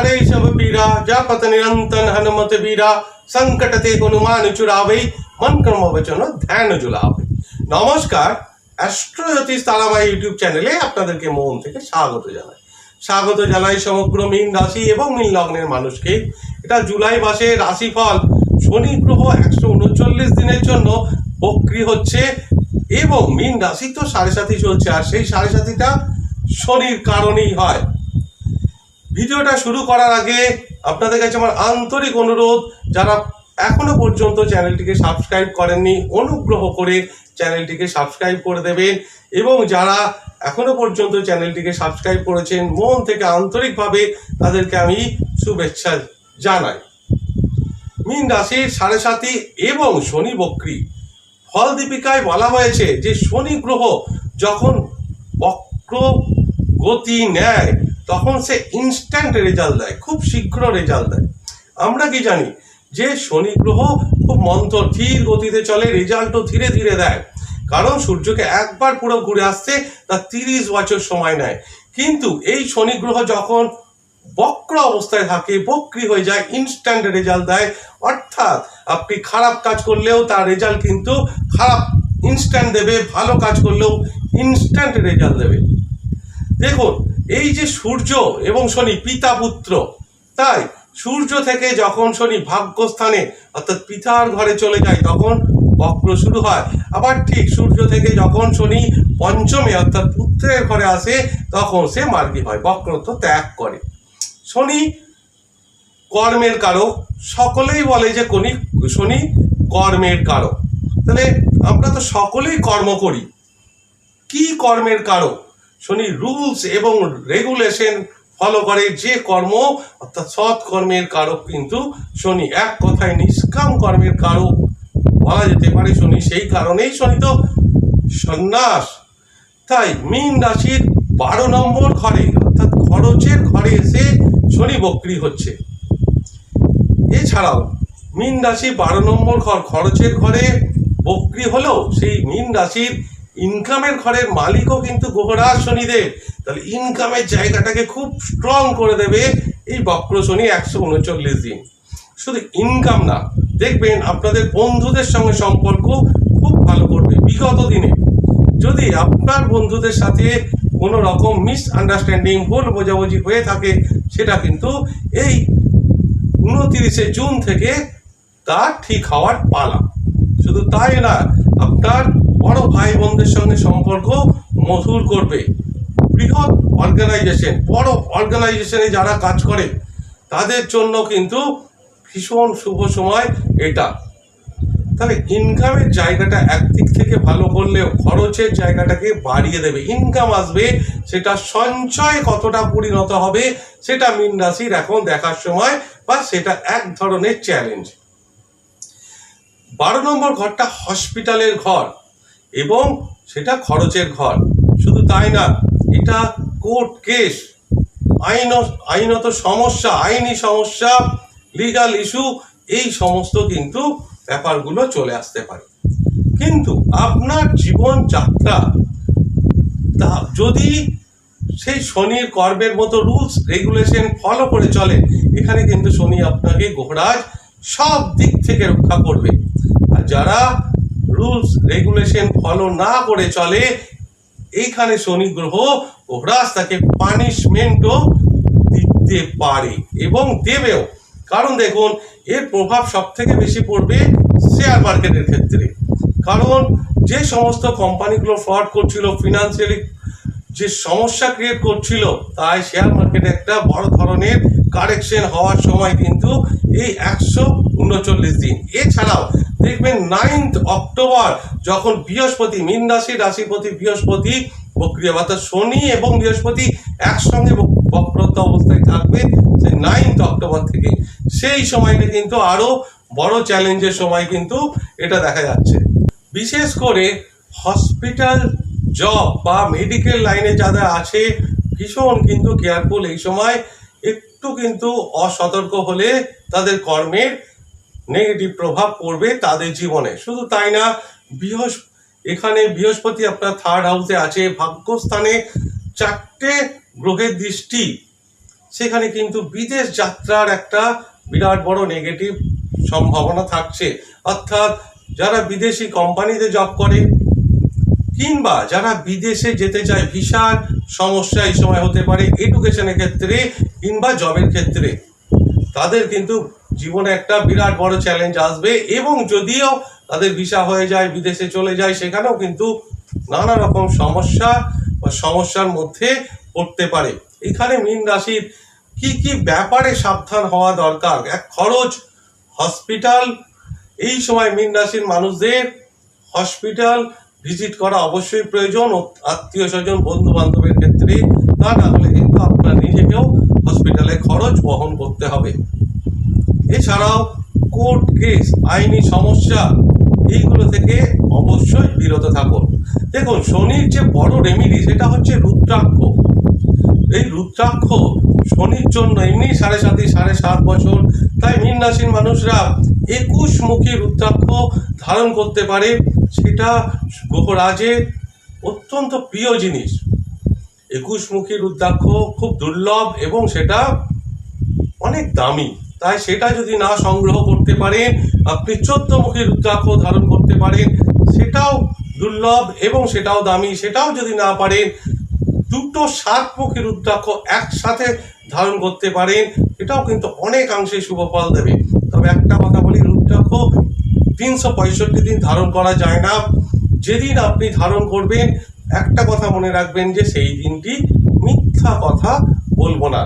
हरे सब पीरा जापत निरंतन हनुमत बीरा संकट ते हनुमान चुरावे মন কর্ম বচন ধ্যান জুলাবে নমস্কার অ্যাস্ট্রোজ্যোতিষ তারাবাই ইউটিউব চ্যানেলে আপনাদেরকে মন থেকে স্বাগত জানাই স্বাগত জানাই সমগ্র মীন রাশি এবং মীন লগ্নের মানুষকে এটা জুলাই মাসে রাশিফল শনি গ্রহ একশো উনচল্লিশ দিনের জন্য বক্রি হচ্ছে এবং মীন রাশি তো সাড়ে সাথী চলছে আর সেই সাড়ে সাথীটা শনির কারণেই হয় ভিডিওটা শুরু করার আগে আপনাদের কাছে আমার আন্তরিক অনুরোধ, যারা এখনও পর্যন্ত চ্যানেলটিকে সাবস্ক্রাইব করেননি, অনুগ্রহ করে চ্যানেলটিকে সাবস্ক্রাইব করে দেবেন। এবং যারা এখনও পর্যন্ত চ্যানেলটিকে সাবস্ক্রাইব করেছেন, মন থেকে আন্তরিকভাবে তাদেরকে আমি শুভেচ্ছা জানাই। মীন রাশির সাড়ে সাথী এবং শনি বক্রী। ফল দীপিকায় বলা হয়েছে যে, শনি গ্রহ যখন বক্র গতি নেয় তখন সে ইনস্ট্যান্ট রেজাল্ট দেয়, খুব শীঘ্র রেজাল্ট দেয়। আমরা কি জানি? যে শনি গ্রহ খুব মন্থর, ধীর গতিতে চলে রেজাল্টও ধীরে ধীরে দেয়। কারণ সূর্যকে একবার পুরো ঘুরে আসতে তার তিরিশ বছর সময় নেয়। কিন্তু এই শনি গ্রহ যখন বক্র অবস্থায় থাকে, বক্রি হয়ে যায় ইনস্ট্যান্ট রেজাল্ট দেয়। অর্থাৎ আপনি খারাপ কাজ করলেও তার রেজাল্ট কিন্তু খারাপ ইনস্ট্যান্ট দেবে, ভালো কাজ করলেও ইনস্ট্যান্ট রেজাল্ট দেবে। দেখুন এই যে সূর্য এবং শনি পিতা পুত্র, তাই সূর্য থেকে যখন শনি ভাগ্যস্থানে, অর্থাৎ পিতার ঘরে চলে যায়, তখন বক্র শুরু হয়। আবার ঠিক সূর্য থেকে যখন শনি পঞ্চমে, অর্থাৎ পুত্রের ঘরে আসে, তখন সে মার্গী হয়, বক্রত্ব ত্যাগ করে। শনি কর্মের কারক, সকলেই বলে যে কোনি, শনি কর্মের কারক। তাহলে আমরা তো সকলেই কর্ম করি। কি কর্মের কারক? শনি রুলস এবং রেগুলেশন ফলো করে যে কর্ম, অর্থাৎ সৎ কর্মের কারক কিন্তু শনি। এক কথায় নিষ্কাম কর্মের কারক বলা যেতে পারে শনি। সেই কারণেই শনি তো সন্ন্যাস। তাই মীন রাশির বারো নম্বর ঘরে, অর্থাৎ খরচের ঘরে এসে শনি বক্রি হচ্ছে। এছাড়াও মীন রাশি বারো নম্বর ঘর, খরচের ঘরে বক্রি হলেও সেই মীন রাশির ইনকামের ঘরের মালিকও কিন্তু গ্রহরাজ শনিদেব। তাহলে ইনকামের জায়গাটাকে খুব স্ট্রং করে দেবে এই বক্র শনি একশো উনচল্লিশ দিন। শুধু ইনকাম না, দেখবেন আপনাদের বন্ধুদের সঙ্গে সম্পর্ক খুব ভালো করবে বিগত দিনে। যদি আপনার বন্ধুদের সাথে কোনো রকম মিস আন্ডারস্ট্যান্ডিং ভুল বোঝাবুঝি হয়ে থাকে, সেটা কিন্তু এই উনতিরিশে জুন থেকে তা ঠিক হওয়ার পালা। শুধু তাই না, আপনার বড় ভাই বোনদের সঙ্গে সম্পর্ক মধুর করবে। বৃহৎ অর্গানাইজেশন বড় অর্গানাইজেশনে যারা কাজ করে, তাদের জন্য কিন্তু ভীষণ শুভ সময় এটা। তাহলে ইনকামের জায়গাটা একদিক থেকে ভালো করলেও খরচের জায়গাটাকে বাড়িয়ে দেবে। ইনকাম আসবে, সেটা সঞ্চয় কতটা পরিণত হবে, সেটা মীন রাশির এখন দেখার সময় বা সেটা এক ধরনের চ্যালেঞ্জ বারো নম্বর ঘরটা হসপিটালের ঘর। এবং সেটা খরচের ঘর। শুধু তাই না, এটা কোর্ট কেস। আইন, আইনত সমস্যা, আইনি সমস্যা লিগাল ইস্যু এই সমস্ত কিন্তু ব্যাপারগুলো চলে আসতে পারে। কিন্তু আপনার জীবনযাত্রা, তা যদি সেই শনির কর্মের মতো রুলস রেগুলেশন ফলো করে চলে, এখানে কিন্তু শনি আপনাকে গোহরাজ সব দিক থেকে রক্ষা করবে। আর যারা রুলস, রেগুলেশন ফলো না করে চলে, এইখানে শনি গ্রহ গোহরাজ তাকে পানিশমেন্টও দিতে পারে এবং দেবেও। কারণ দেখুন, এর প্রভাব সব থেকে বেশি পড়বে শেয়ার মার্কেটের ক্ষেত্রে। কারণ যে সমস্ত কোম্পানিগুলো ফ্রড করছিল ফিনান্সিয়ালি যে সমস্যা ক্রিয়েট করছিল, তাই শেয়ার মার্কেটে একটা বড় ধরনের কারেকশন হওয়ার সময় কিন্তু এই একশো উনচল্লিশ দিন। এছাড়াও দেখবেন নাইন্থ অক্টোবর যখন বৃহস্পতি, মীন রাশি, রাশিপতি, বৃহস্পতি বক্রিয় অর্থাৎ শনি এবং বৃহস্পতি একসঙ্গে বক- বক্রত্ব অবস্থায় থাকবে সেই নাইন্থ অক্টোবর থেকে। সেই সময়টা কিন্তু আরও বড় চ্যালেঞ্জের সময় কিন্তু এটা দেখা যাচ্ছে। বিশেষ করে হসপিটাল জব বা মেডিকেল লাইনে যারা আছে, ভীষণ কিন্তু কেয়ারফুল এই সময়, একটু কিন্তু অসতর্ক হলে তাদের কর্মের নেগেটিভ প্রভাব পড়বে তাদের জীবনে। শুধু তাই না, বৃহস্প, এখানে বৃহস্পতি আপনার থার্ড হাউসে আছে। ভাগ্যস্থানে চারটে গ্রহের দৃষ্টি। সেখানে কিন্তু বিদেশ যাত্রার একটা বিরাট বড় নেগেটিভ সম্ভাবনা থাকছে। অর্থাৎ যারা বিদেশি কোম্পানিতে জব করে, কিংবা যারা বিদেশে যেতে চায়, ভিসার সমস্যা এই সময় হতে পারে এডুকেশনের ক্ষেত্রে কিংবা জবের ক্ষেত্রে, তাদের কিন্তু জীবনে একটা বিরাট বড় চ্যালেঞ্জ আসবে এবং যদিও তাদের ভিসা হয়ে যায়, বিদেশে চলে যায়, সেখানেও কিন্তু নানা রকম সমস্যা বা সমস্যার মধ্যে পড়তে পারে। এখানে মীন রাশির কি কি ব্যাপারে সাবধান হওয়া দরকার? এক খরচ হসপিটাল এই সময় মীন রাশির মানুষদের হসপিটাল ভিজিট করা অবশ্যই প্রয়োজন। আত্মীয় স্বজন বন্ধু বান্ধবের ক্ষেত্রে তা না হলে কিন্তু আপনার নিজেকেও হসপিটালে খরচ বহন করতে হবে। এছাড়াও কোর্ট কেস, আইনি সমস্যা, এইগুলো থেকে অবশ্যই বিরত থাকুন। দেখুন, শনির যে বড় রেমিডি সেটা হচ্ছে রুদ্রাক্ষ। এই রুদ্রাক্ষ শনির জন্য এমনি সাড়ে সাতই, সাড়ে সাত বছর। তাই মীন মানুষরা একুশ মুখী রুদ্রাক্ষ ধারণ করতে পারে। সেটা গ্রহরাজের অত্যন্ত প্রিয় জিনিস। একুশ মুখী রুদ্রাক্ষ খুব দুর্লভ এবং সেটা অনেক দামি। তাই সেটা যদি না সংগ্রহ করতে পারেন আপনি চোদ্দ মুখী রুদ্রাক্ষ ধারণ করতে পারেন সেটাও দুর্লভ এবং সেটাও দামি। সেটাও যদি না পারেন দুটো সাতমুখী রুদ্রাক্ষ একসাথে ধারণ করতে পারেন এটাও কিন্তু অনেকাংশে শুভ ফল দেবে। তবে একটা কথা বলি, রুদ্রাক্ষ তিনশো পঁয়ষট্টি দিন ধারণ করা যায় না। যেদিন আপনি ধারণ করবেন, একটা কথা মনে রাখবেন যে সেই দিনটি মিথ্যা কথা বলব না।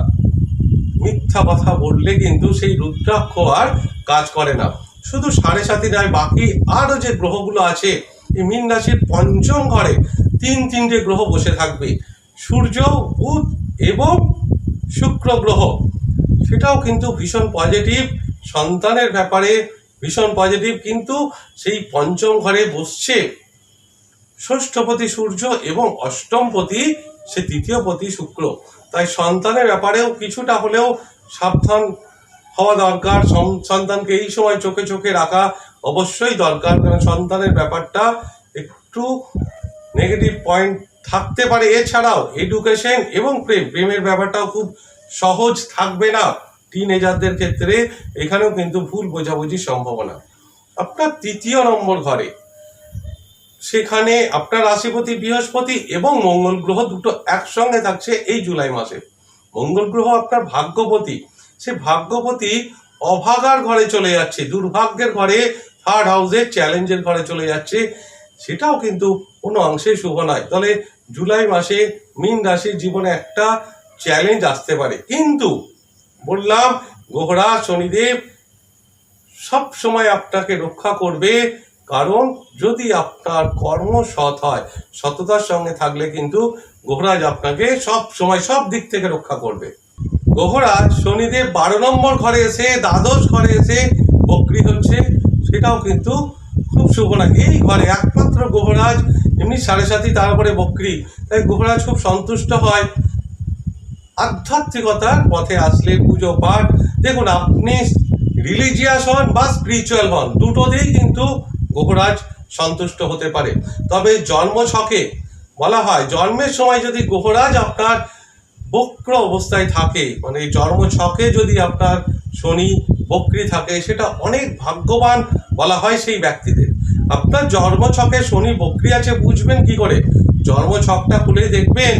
মিথ্যা কথা বললে কিন্তু সেই রুদ্রাক্ষ আর কাজ করে না। শুধু সাড়ে সাতই নয়, বাকি আরও যে গ্রহগুলো আছে, এই মীন রাশির পঞ্চম ঘরে তিন তিনটে গ্রহ বসে থাকবে। সূর্য, বুধ এবং শুক্র গ্রহ। সেটাও কিন্তু ভীষণ পজিটিভ সন্তানের ব্যাপারে ভীষণ পজিটিভ কিন্তু সেই পঞ্চম ঘরে বসছে ষষ্ঠপতি সূর্য এবং অষ্টমপতি, সে তৃতীয়পতি শুক্র। তাই সন্তানের ব্যাপারেও কিছুটা হলেও সাবধান হওয়া দরকার। সন্তানকে এই সময় চোখে চোখে রাখা অবশ্যই দরকার, কারণ সন্তানের ব্যাপারটা একটু নেগেটিভ পয়েন্ট থাকতে পারে। এছাড়াও এডুকেশন এবং প্রেম, প্রেমের ব্যাপারটাও খুব সহজ থাকবে না। টিনেজারদের ক্ষেত্রে এখানেও কিন্তু ভুল বোঝাবুঝির সম্ভাবনা। আপনার তৃতীয় নম্বর ঘরে সেখানে আপনার রাশিপতি, বৃহস্পতি এবং মঙ্গল গ্রহ দুটো একসঙ্গে থাকছে এই জুলাই মাসে। মঙ্গল গ্রহ আপনার ভাগ্যপতি। সে ভাগ্যপতি অভাগার ঘরে চলে যাচ্ছে, দুর্ভাগ্যের ঘরে থার্ড হাউসে চ্যালেঞ্জের ঘরে চলে যাচ্ছে। সেটাও কিন্তু কোনো অংশে শুভ নয়। তাহলে জুলাই মাসে মীন রাশির জীবনে একটা চ্যালেঞ্জ আসতে পারে। কিন্তু বললাম, গোহরা, শনিদেব সব সময় আপনাকে রক্ষা করবে কারণ যদি আপনার কর্ম সৎ হয়, সততার সঙ্গে থাকলে কিন্তু গোহরাজ আপনাকে সব সময় সব দিক থেকে রক্ষা করবে। গোহরাজ শনিদেব বারো নম্বর ঘরে এসে, দ্বাদশ ঘরে এসে বক্রি হচ্ছে, সেটাও কিন্তু খুব শুভ না। এই ঘরে একমাত্র গোহরাজ, এমনি সাড়ে সাতই তারপরে বক্রি। তাই গোহরাজ খুব সন্তুষ্ট হয়। আধ্যাত্মিকতার পথে আসলে পুজো পাঠ। দেখুন, আপনি রিলিজিয়াস হন বা স্পিরিচুয়াল হন, দুটোতেই কিন্তু গ্রহরাজ সন্তুষ্ট হতে পারে। তবে জন্ম ছকে বলা হয়, জন্মের সময় যদি গ্রহরাজ আপনার বক্র অবস্থায় থাকে মানে জন্ম ছকে যদি আপনার শনি বক্রি থাকে, সেটা অনেক ভাগ্যবান বলা হয় সেই ব্যক্তিদের। আপনার জন্ম ছকে শনি বক্রি আছে, বুঝবেন কি করে? জন্ম ছকটা খুলে দেখবেন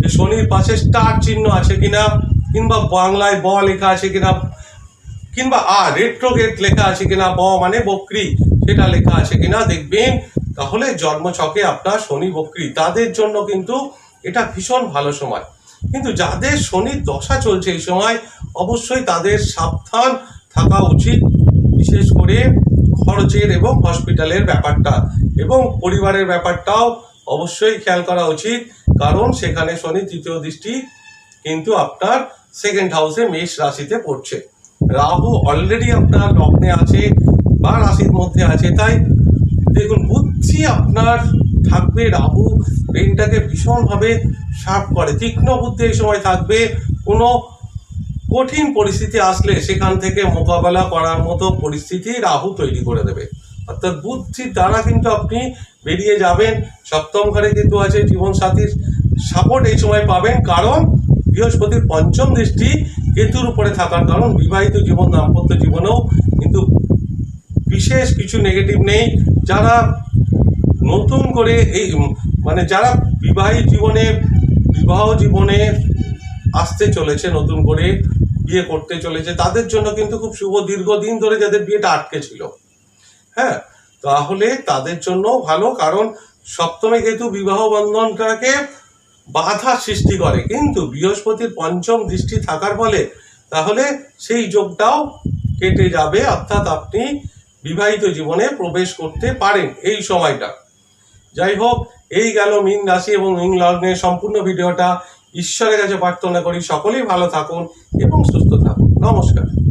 যে শনির পাশে স্টার চিহ্ন আছে কিনা, কিংবা বাংলায় ব লেখা আছে কিনা, কিংবা আ, রেট্রোগেট লেখা আছে কিনা, ব মানে বক্রি। সেটা লেখা আছে কিনা দেখবেন। তাহলে জন্মছকে আপনার শনি বক্রি, তাদের জন্য কিন্তু এটা ভীষণ ভালো সময়। কিন্তু যাদের শনির দশা চলছে এই সময়, অবশ্যই তাদের সাবধান থাকা উচিত, বিশেষ করে খরচের এবং হসপিটালের ব্যাপারটা। এবং পরিবারের ব্যাপারটাও অবশ্যই খেয়াল করা উচিত, কারণ সেখানে শনি তৃতীয় দৃষ্টি কিন্তু আপনার সেকেন্ড হাউসে মেষ রাশিতে পড়ছে। রাহু অলরেডি আপনার লগ্নে আছে বা রাশির মধ্যে আছে। তাই দেখুন, বুদ্ধি আপনার থাকবে, রাহু ব্রেনটাকে ভীষণভাবে শার্প করে। তীক্ষ্ণ বুদ্ধি এই সময় থাকবে। কোনো কঠিন পরিস্থিতি আসলে সেখান থেকে মোকাবেলা করার মতো পরিস্থিতি রাহু তৈরি করে দেবে। অর্থাৎ বুদ্ধির দ্বারা কিন্তু আপনি বেরিয়ে যাবেন। সপ্তম ঘরে কিন্তু আছে জীবন সাথীর সাপোর্ট এই সময় পাবেন। কারণ বৃহস্পতির পঞ্চম দৃষ্টি কেতুর উপরে থাকার কারণ। বিবাহিত জীবন, দাম্পত্য জীবনেও কিন্তু বিশেষ কিছু নেগেটিভ নেই। যারা নতুন করে এই মানে যারা বিবাহিত জীবনে, বিবাহ জীবনে আসতে চলেছে, নতুন করে বিয়ে করতে চলেছে, তাদের জন্য কিন্তু খুব শুভ দীর্ঘদিন ধরে যাদের বিয়েটা আটকে ছিল। হ্যাঁ তাহলে তাদের জন্য ভালো, কারণ সপ্তমে কেতু বিবাহ বন্ধনটাকে বাধা সৃষ্টি করে, কিন্তু বৃহস্পতির পঞ্চম দৃষ্টি থাকার ফলে তাহলে সেই যোগটাও কেটে যাবে। অর্থাৎ আপনি বিবাহিত জীবনে প্রবেশ করতে পারেন এই সময়টা। যাই হোক, এই গেল মিন রাশি এবং মীন লগ্নের সম্পূর্ণ ভিডিওটা ঈশ্বরের কাছে প্রার্থনা করি সকলেই ভালো থাকুন এবং সুস্থ থাকুন। নমস্কার।